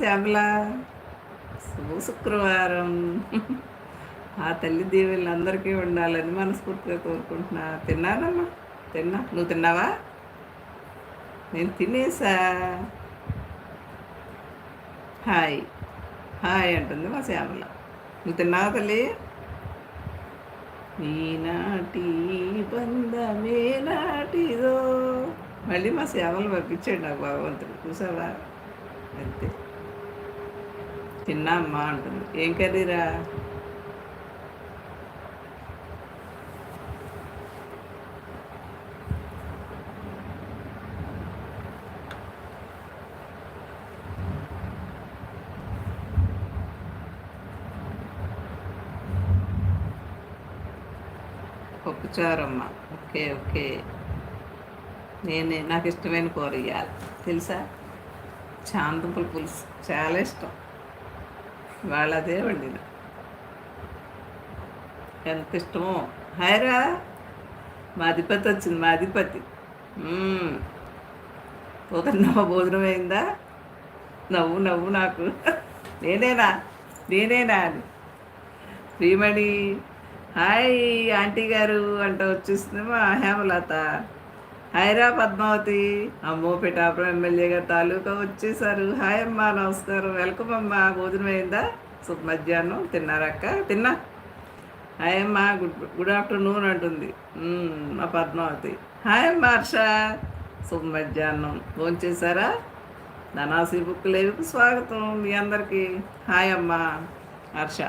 శ్యామల శుభ శుక్రవారం. ఆ తల్లి దీవెలు అందరికీ ఉండాలని మనస్ఫూర్తిగా కోరుకుంటున్నా. తిన్నానమ్మా తిన్నా. నువ్వు తిన్నావా? నేను తినేసా. హాయ్ హాయ్ అంటుంది మా శ్యామల. నువ్వు తిన్నావా తల్లి? ఈనాటి బంధమే నాటిదో. మళ్ళీ మా సేవలు పంపించాడు నాకు భగవంతుడు. చూసావా? అంతే. తిన్నా అమ్మా అంటుంది. ఏం కర్రీరా? పప్పుచారమ్మ ఓకే ఓకే. నేనే నాకు ఇష్టమైన కూర ఇవ్వాలి తెలుసా? చాందుంపల పులుసు చాలా ఇష్టం. వాళ్ళ అదే వండిన. ఎంత ఇష్టమో. హాయరా మాధిపతి వచ్చింది మా అధిపతి. పోతున్నావా భోజనం అయిందా? నవ్వు నవ్వు నాకు. నేనేనా? నేనేనా అని. శ్రీమణి హాయ్ ఆంటీ గారు అంట వచ్చేస్తుంది మా హేమలత. హైరా పద్మావతి. అమ్మో పిఠాపురం ఎమ్మెల్యే గారు తాలూకా వచ్చేసారు. హాయ్ అమ్మా నమస్కారం. వెల్కమ్ అమ్మా. భోజనం అయిందా? సుఖ మధ్యాహ్నం. తిన్నారక్క తిన్నా. హాయ్ అమ్మా గుడ్ గుడ్ ఆఫ్టర్నూన్ అంటుంది. మా పద్మావతి. హాయ్ అమ్మా హర్ష. శుభ మధ్యాహ్నం. ఫోన్ చేశారా? ధనాసి బుక్ లేవుకు స్వాగతం మీ అందరికీ. హాయ్ అమ్మా హర్ష.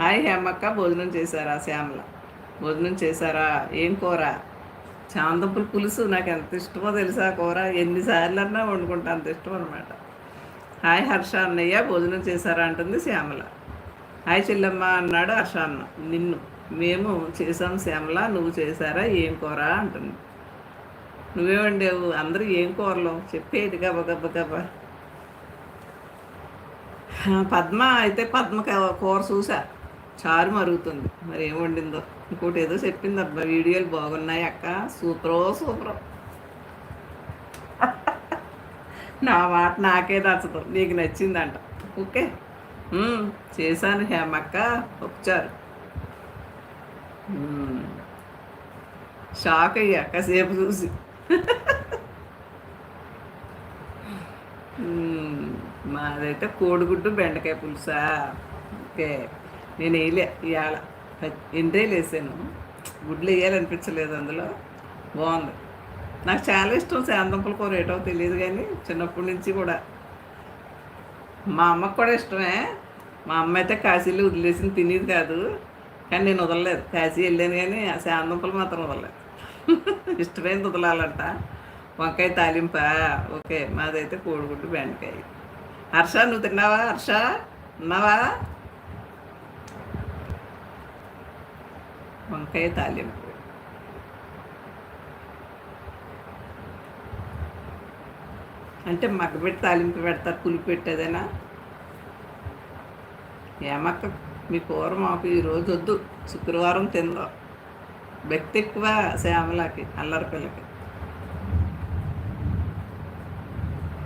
హాయ్ హేమక్క భోజనం చేశారా శ్యామల? భోజనం చేశారా? ఏం కూర? చాందపుల పులుసు నాకు ఎంత ఇష్టమో తెలుసా కూర? ఎన్నిసార్లు అన్నా వండుకుంటా అంత ఇష్టం అనమాట హాయ్ హర్ష అన్నయ్య భోజనం చేశారా అంటుంది శ్యామల. హాయ్ చెల్లమ్మ అన్నాడు హర్ష అన్న. నిన్ను మేము చేసాం శ్యామల నువ్వు చేశారా ఏం కూర అంటుంది. నువ్వే వండావు అందరూ ఏం కూరలో? చెప్పేది గబ గబ గబ. పద్మ అయితే పద్మ కూర చూసా. చారు మరుగుతుంది మరి ఏం వండిందో? ఇంకోటి ఏదో చెప్పింది అబ్బా. వీడియోలు బాగున్నాయి అక్క. సూపరో సూపరో. నా మాట నాకే నచ్చదు. నీకు నచ్చిందంట. ఓకే. చేశాను హేమక్క ఒకచారు షాక్ అయ్యా కాసేపు చూసి. మాదైతే కోడిగుడ్డు బెండకాయ పులుసా? ఓకే. నేను వేయలే ఇవాళ ఎన్నేళ్ళు వేసాను. గుడ్లు వేయాలనిపించలేదు అందులో. బాగుంది. నాకు చాలా ఇష్టం శాంతంపుల కూర ఏటో తెలియదు కానీ చిన్నప్పటి నుంచి కూడా. మా అమ్మకు కూడా ఇష్టమే. మా అమ్మ అయితే కాశీలు వదిలేసి తినేది కాదు. కానీ నేను వదలలేదు. కాశీ వెళ్ళాను కానీ ఆ శాంతంపులు మాత్రం వదలలేదు. ఇష్టమైంది వదలాలంట. వంకాయ తాలింప? ఓకే మాదైతే కోడిగుడ్డు బెండకాయ. హర్ష నువ్వు తిన్నావా? హర్ష ఉన్నావా? వంకాయ తాలింపు. అంటే మగ్గబెట్టి తాలింపు పెడతారు పులిపి పెట్టేదేనా? ఏమక్క మీ కూర మాకు ఈరోజు వద్దు శుక్రవారం తిందాం. భక్తి ఎక్కువ శ్యామలకి అల్లరి పిల్లకి.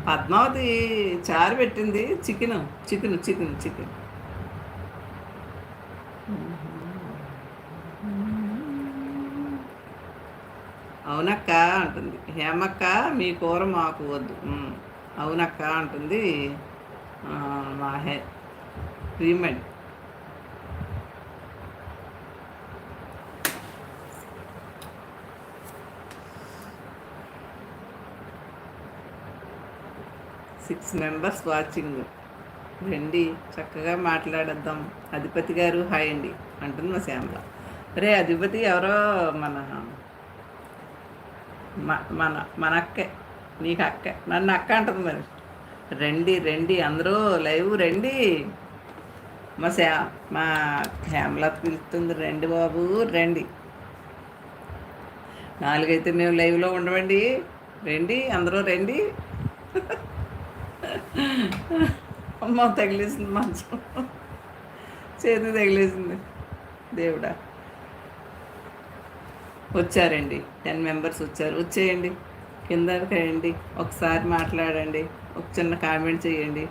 పద్మావతి చారు పెట్టింది చికెన్ చికెన్ చికెన్ చికెన్. అవునక్క అంటుంది. హేమక్క మీ కూర మాకు వద్దు. అవునక్క అంటుంది. మా హే ప్రీమెడ్ సిక్స్ మెంబర్స్ వాచింగ్ రండి చక్కగా మాట్లాడద్దాం. అధిపతి గారు హాయ్ అండి. అంటుంది మా శ్యామల. రే అధిపతి ఎవరో మన మన మన అక్కే నీకు అక్క నన్ను అక్క అంటుంది మరి. రండి రండి అందరూ లైవ్ రండి. మా శా మా హేమలత పిలుస్తుంది. రండి బాబు రండి. నాలుగైతే మేము లైవ్లో ఉండమండి. రండి అందరూ రండి. అమ్మ తగిలేసింది మంచం. చేతి తగిలేసింది దేవుడా. వచ్చారండి. టెన్ మెంబర్స్ వచ్చారు. వచ్చేయండి. కిందకి రండి ఒకసారి మాట్లాడండి. ఒక చిన్న కామెంట్ చేయండి.